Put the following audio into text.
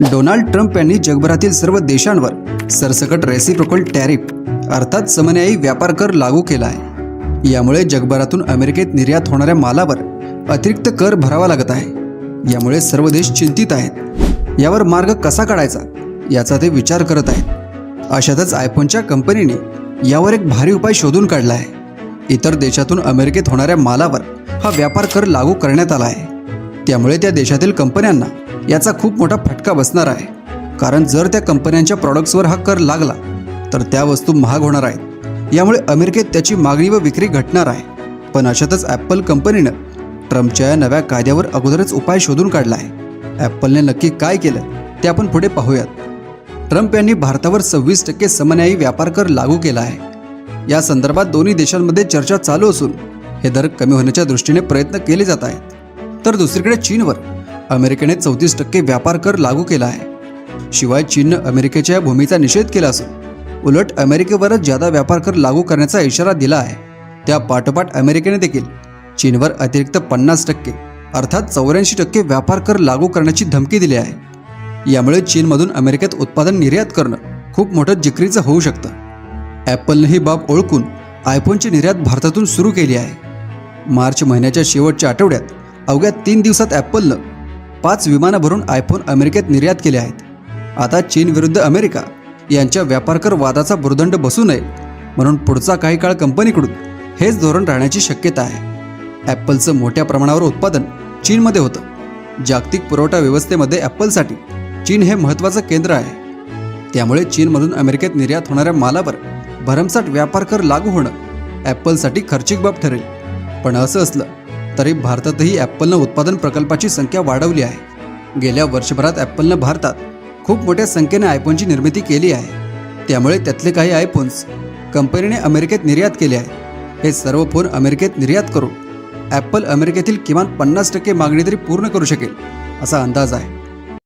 Donald Trump यांनी जगभरातील सर्व देशांवर सरसकट रेसिप्रोकल टॅरिफ अर्थात समन्यायी व्यापार कर लागू केला आहे. यामुळे जगभरातून अमेरिकेत निर्यात होणाऱ्या मालावर अतिरिक्त कर भरावा लागत आहे. यामुळे सर्व देश चिंतित आहेत. यावर मार्ग कसा काढायचा याचा ते विचार करत आहेत. अशातच आयफोनच्या कंपनीने यावर एक भारी उपाय शोधून काढला आहे. इतर देशातून अमेरिकेत होणाऱ्या मालावर हा व्यापार कर लागू करण्यात आला आहे. त्यामुळे त्या देशातील कंपन्यांना याचा खूप मोठा फटका बसणार आहे. कारण जर त्या कंपन्यांच्या प्रॉडक्ट्सवर हा कर लागला तर त्या वस्तू महाग होणार आहेत. यामुळे अमेरिकेत त्याची मागणी व विक्री घटणार आहे. पण अशातच ॲपल कंपनीनं ट्रम्पच्या या नव्या कायद्यावर अगोदरच उपाय शोधून काढला आहे. ॲपलने नक्की काय केलं ते आपण पुढे पाहूयात. ट्रम्प यांनी भारतावर सव्वीस टक्के समन्यायी व्यापार कर लागू केला आहे. या संदर्भात दोन्ही देशांमध्ये चर्चा चालू असून हे दर कमी होण्याच्या दृष्टीने प्रयत्न केले जात आहेत. तर दुसरीकडे चीनवर अमेरिकेने चौतीस टक्के व्यापार कर लागू केला आहे. शिवाय चीननं अमेरिकेच्या या भूमीचा निषेध केला असून उलट अमेरिकेवरच जादा व्यापार कर लागू करण्याचा इशारा दिला आहे. त्या पाठोपाठ अमेरिकेने देखील चीनवर अतिरिक्त पन्नास टक्के अर्थात चौऱ्याऐंशी टक्के व्यापार कर लागू करण्याची धमकी दिली आहे. यामुळे चीनमधून अमेरिकेत उत्पादन निर्यात करणं खूप मोठं जिकरीचं होऊ शकतं. ॲपलनं ही बाब ओळखून आयफोनची निर्यात भारतातून सुरू केली आहे. मार्च महिन्याच्या शेवटच्या आठवड्यात अवघ्या तीन दिवसात ॲपलनं पाच विमानं भरून आयफोन अमेरिकेत निर्यात केले आहेत. आता चीन विरुद्ध अमेरिका यांच्या व्यापारकर वादाचा भुर्दंड बसू नये म्हणून पुढचा काही काळ कंपनीकडून हेच धोरण राहण्याची शक्यता आहे. ॲपलचं मोठ्या प्रमाणावर उत्पादन चीनमध्ये होतं. जागतिक पुरवठा व्यवस्थेमध्ये ॲपलसाठी चीन हे महत्त्वाचं केंद्र आहे. त्यामुळे चीनमधून अमेरिकेत निर्यात होणाऱ्या मालावर भरमसाठ व्यापार कर लागू होणं ॲपलसाठी खर्चिक बाब ठरेल. पण असं असलं तरी भारतातही ॲपलनं उत्पादन प्रकल्पाची संख्या वाढवली आहे. गेल्या वर्षभरात ॲपलनं भारतात खूप मोठ्या संख्येने आयफोनची निर्मिती केली आहे. त्यामुळे त्यातले काही आयफोन्स कंपनीने अमेरिकेत निर्यात केले आहे हे सर्व फोन अमेरिकेत निर्यात करून ॲपल अमेरिकेतील किमान पन्नास टक्के मागणी तरी पूर्ण करू शकेल असा अंदाज आहे.